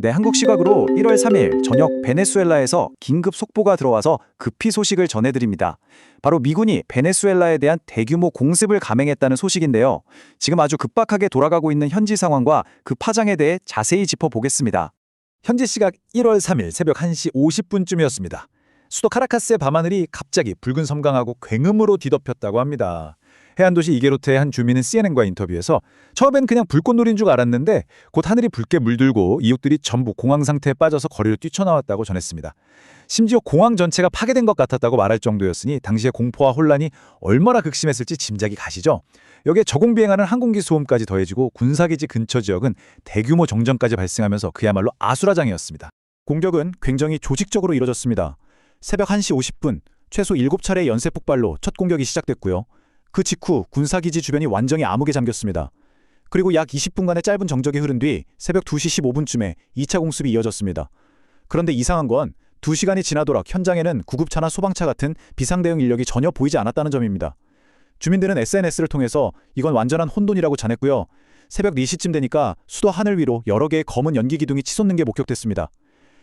네, 한국 시각으로 1월 3일 저녁 베네수엘라에서 긴급 속보가 들어와서 급히 소식을 전해드립니다. 바로 미군이 베네수엘라에 대한 대규모 공습을 감행했다는 소식인데요. 지금 아주 급박하게 돌아가고 있는 현지 상황과 그 파장에 대해 자세히 짚어보겠습니다. 현지 시각 1월 3일 새벽 1시 50분쯤이었습니다. 수도 카라카스의 밤하늘이 갑자기 붉은 섬광하고 굉음으로 뒤덮였다고 합니다. 해안 도시 이게로테의 한 주민은 CNN과 인터뷰에서 처음엔 그냥 불꽃놀이인 줄 알았는데 곧 하늘이 붉게 물들고 이웃들이 전부 공황 상태에 빠져서 거리로 뛰쳐나왔다고 전했습니다. 심지어 공항 전체가 파괴된 것 같았다고 말할 정도였으니 당시의 공포와 혼란이 얼마나 극심했을지 짐작이 가시죠. 여기에 저공 비행하는 항공기 소음까지 더해지고 군사기지 근처 지역은 대규모 정전까지 발생하면서 그야말로 아수라장이었습니다. 공격은 굉장히 조직적으로 이뤄졌습니다. 새벽 1시 50분 최소 7차례 연쇄 폭발로 첫 공격이 시작됐고요. 그 직후 군사기지 주변이 완전히 암흑에 잠겼습니다. 그리고 약 20분간의 짧은 정적이 흐른 뒤 새벽 2시 15분쯤에 2차 공습이 이어졌습니다. 그런데 이상한 건 2시간이 지나도록 현장에는 구급차나 소방차 같은 비상대응 인력이 전혀 보이지 않았다는 점입니다. 주민들은 SNS를 통해서 이건 완전한 혼돈이라고 전했고요. 새벽 4시쯤 되니까 수도 하늘 위로 여러 개의 검은 연기 기둥이 치솟는 게 목격됐습니다.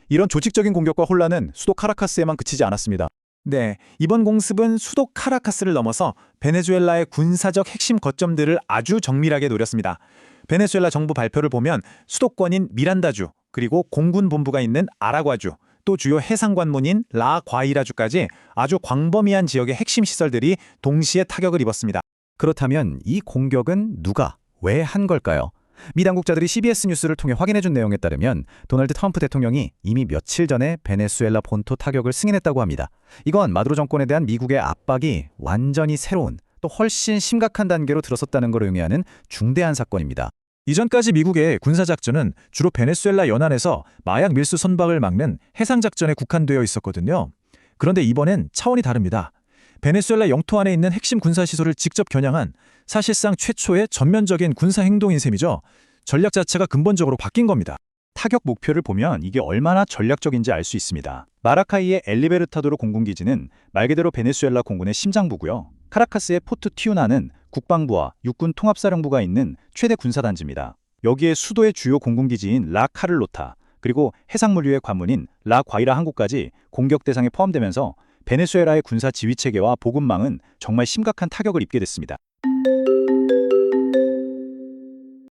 이런 조직적인 공격과 혼란은 수도 카라카스에만 그치지 않았습니다. 네, 이번 공습은 수도 카라카스를 넘어서 베네수엘라의 군사적 핵심 거점들을 아주 정밀하게 노렸습니다. 베네수엘라 정부 발표를 보면 수도권인 미란다주, 그리고 공군 본부가 있는 아라과주, 또 주요 해상관문인 라과이라주까지 아주 광범위한 지역의 핵심 시설들이 동시에 타격을 입었습니다. 그렇다면 이 공격은 누가, 왜 한 걸까요? 미 당국자들이 CBS 뉴스를 통해 확인해준 내용에 따르면 도널드 트럼프 대통령이 이미 며칠 전에 베네수엘라 본토 타격을 승인했다고 합니다. 이건 마두로 정권에 대한 미국의 압박이 완전히 새로운 또 훨씬 심각한 단계로 들어섰다는 걸 의미하는 중대한 사건입니다. 이전까지 미국의 군사작전은 주로 베네수엘라 연안에서 마약 밀수 선박을 막는 해상작전에 국한되어 있었거든요. 그런데 이번엔 차원이 다릅니다. 베네수엘라 영토 안에 있는 핵심 군사시설을 직접 겨냥한 사실상 최초의 전면적인 군사 행동인 셈이죠. 전략 자체가 근본적으로 바뀐 겁니다. 타격 목표를 보면 이게 얼마나 전략적인지 알 수 있습니다. 마라카이의 엘리베르타도르 공군기지는 말 그대로 베네수엘라 공군의 심장부고요. 카라카스의 포트 티우나는 국방부와 육군 통합사령부가 있는 최대 군사단지입니다. 여기에 수도의 주요 공군기지인 라 카를로타, 그리고 해상물류의 관문인 라 과이라 항구까지 공격 대상에 포함되면서 베네수엘라의 군사 지휘 체계와 보급망은 정말 심각한 타격을 입게 됐습니다.